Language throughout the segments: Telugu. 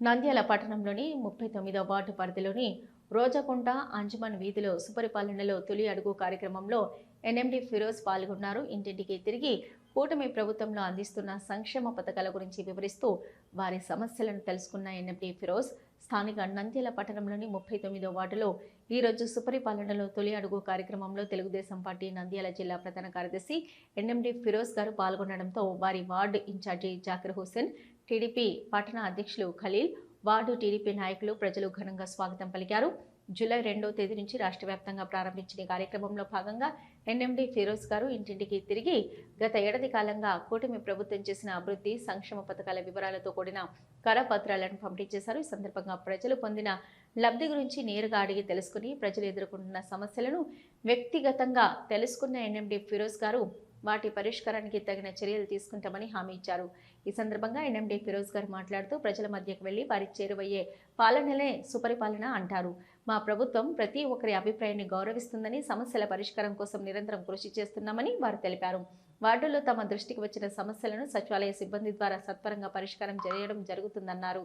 నంద్యాల పట్టణంలోని ముప్పై తొమ్మిదో వార్డు పరిధిలోని రోజాకుంట అంజుమన్ వీధిలో సుపరిపాలనలో తొలి అడుగు కార్యక్రమంలో ఎన్ఎండి ఫిరోజ్ పాల్గొన్నారు. ఇంటింటికి తిరిగి కూటమి ప్రభుత్వంలో అందిస్తున్న సంక్షేమ పథకాల గురించి వివరిస్తూ వారి సమస్యలను తెలుసుకున్న ఎన్ఎండి ఫిరోజ్ స్థానిక నంద్యాల పట్టణంలోని ముప్పై తొమ్మిదో వార్డులో ఈరోజు సుపరిపాలనలో తొలి అడుగు కార్యక్రమంలో తెలుగుదేశం పార్టీ నంద్యాల జిల్లా ప్రధాన కార్యదర్శి ఎన్ఎండి ఫిరోజ్ గారు పాల్గొనడంతో వారి ward incharge Zakir Hussain TDP పట్టణ అధ్యక్షులు ఖలీల్ వార్డు టీడీపీ నాయకులు ప్రజలు ఘనంగా స్వాగతం పలికారు. జూలై రెండో తేదీ నుంచి రాష్ట్ర వ్యాప్తంగా ప్రారంభించిన కార్యక్రమంలో భాగంగా ఎన్ఎండి ఫిరోజ్ గారు ఇంటింటికి తిరిగి గత ఏడాది కాలంగా కూటమి ప్రభుత్వం చేసిన అభివృద్ధి సంక్షేమ పథకాల వివరాలతో కూడిన కరపత్రాలను పంపిణీ చేశారు. ఈ సందర్భంగా ప్రజలు పొందిన లబ్ధి గురించి నేరుగా అడిగి తెలుసుకుని ప్రజలు ఎదుర్కొంటున్న సమస్యలను వ్యక్తిగతంగా తెలుసుకున్న ఎన్ఎండి ఫిరోజ్ గారు వాటి పరిష్కారానికి తగిన చర్యలు తీసుకుంటామని హామీ ఇచ్చారు. ఈ సందర్భంగా ఎన్ఎండి ఫిరోజ్ గారు మాట్లాడుతూ ప్రజల మధ్యకు వెళ్ళి వారికి చేరువయ్యే పాలనలే సుపరిపాలన అంటారు. మా ప్రభుత్వం ప్రతి ఒక్కరి అభిప్రాయాన్ని గౌరవిస్తుందని సమస్యల పరిష్కారం కోసం నిరంతరం కృషి చేస్తున్నామని వారు తెలిపారు. వార్డుల్లో తమ దృష్టికి వచ్చిన సమస్యలను సచివాలయ సిబ్బంది ద్వారా సత్వరంగా పరిష్కారం చేయడం జరుగుతుందన్నారు.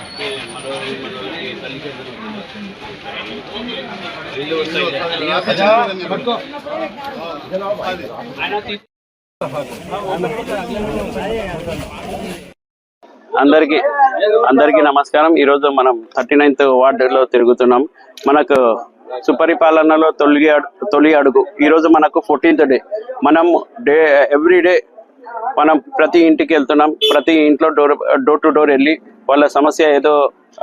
అందరికి అందరికీ నమస్కారం. ఈరోజు మనం థర్టీ నైన్త్ వార్డులో తిరుగుతున్నాం. మనకు సుపరిపాలనలో తొలి తొలి అడుగు. ఈరోజు మనకు ఫోర్టీన్త్ డే. మనం డే ఎవ్రీ డే మనం ప్రతి ఇంటికి వెళ్తున్నాం. ప్రతి ఇంట్లో డోర్ డోర్ టు డోర్ వెళ్ళి వాళ్ళ సమస్య ఏదో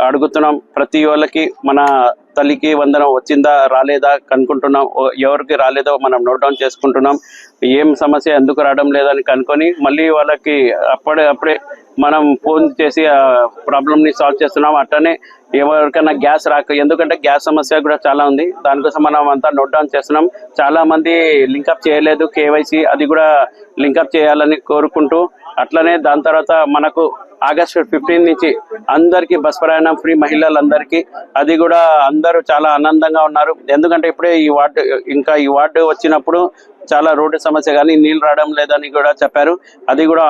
అడుగుతున్నాం ప్రతి వాళ్ళకి మన తల్లికి వందనం వచ్చిందా రాలేదా కనుక్కుంటున్నాం. ఓ- ఎవరికి రాలేదో మనం నోట్ డౌన్ చేసుకుంటున్నాం. ఏం సమస్య ఎందుకు రావడం లేదని కనుక్కొని మళ్ళీ వాళ్ళకి అప్పుడే అప్పుడే మనం ఫోన్ చేసి ఆ ప్రాబ్లమ్ని సాల్వ్ చేస్తున్నాం. అట్లనే ఎవరికైనా గ్యాస్ రాక ఎందుకంటే గ్యాస్ సమస్య కూడా చాలా ఉంది. దానికోసం మనం అంతా నోట్ డౌన్ చేస్తున్నాం. చాలా మంది లింకప్ చేయలేదు. కేవైసీ అది కూడా లింకప్ చేయాలని కోరుకుంటూ అట్లనే దాని తర్వాత మనకు ఆగస్టు ఫిఫ్టీన్ నుంచి అందరికీ బస్ ప్రయాణం ఫ్రీ మహిళలందరికీ. అది కూడా అందరూ చాలా ఆనందంగా ఉన్నారు. ఎందుకంటే ఇప్పుడే ఈ వార్డు ఇంకా ఈ వార్డు వచ్చినప్పుడు చాలా రోడ్డు సమస్య కానీ నీళ్ళు రావడం లేదని కూడా చెప్పారు. అది కూడా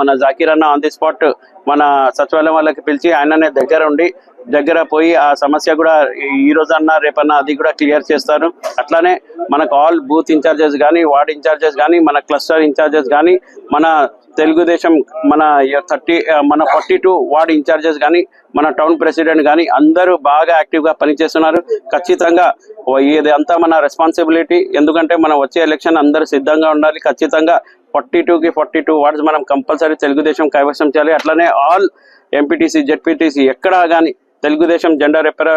మన జాకీర్ అన్న ఆన్ ది స్పాట్ మన సచివాలయం వాళ్ళకి పిలిచి ఆయననే దగ్గర ఉండి దగ్గర పోయి ఆ సమస్య కూడా ఈ రోజన్నా రేపన్నా అది కూడా క్లియర్ చేస్తారు. అట్లానే మనకు ఆల్ బూత్ ఇన్ఛార్జెస్ కానీ వార్డ్ ఇన్ఛార్జెస్ కానీ మన క్లస్టర్ ఇన్ఛార్జెస్ కానీ మన తెలుగుదేశం మన థర్టీ మన ఫార్టీ టూ వార్డ్ ఇన్ఛార్జెస్ కానీ మన టౌన్ ప్రెసిడెంట్ కానీ అందరూ బాగా యాక్టివ్గా పనిచేస్తున్నారు. ఖచ్చితంగా ఇది అంతా మన రెస్పాన్సిబిలిటీ ఎందుకంటే మనం వచ్చే ఎలక్షన్ అందరూ సిద్ధంగా ఉండాలి. ఖచ్చితంగా ఫార్టీ కి ఫార్టీ టూ వార్డ్స్ మనం కంపల్సరీ తెలుగుదేశం కైవసం చేయాలి. అట్లనే ఆల్ ఎంపీటీసీ జెడ్పీటీసీ ఎక్కడా కానీ తెలుగుదేశం జెండా రెప్పర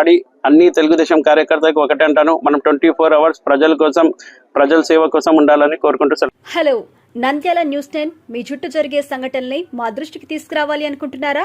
ఆడి అన్ని తెలుగుదేశం కార్యకర్తలకు ఒకటే అంటాను. మనం ట్వంటీ ఫోర్ అవర్స్ ప్రజల కోసం ప్రజల సేవ కోసం ఉండాలని కోరుకుంటూ హలో నంద్యాల న్యూస్ టెన్ మీ చుట్టూ జరిగే సంఘటనల్ని మా దృష్టికి తీసుకురావాలి అనుకుంటున్నారా?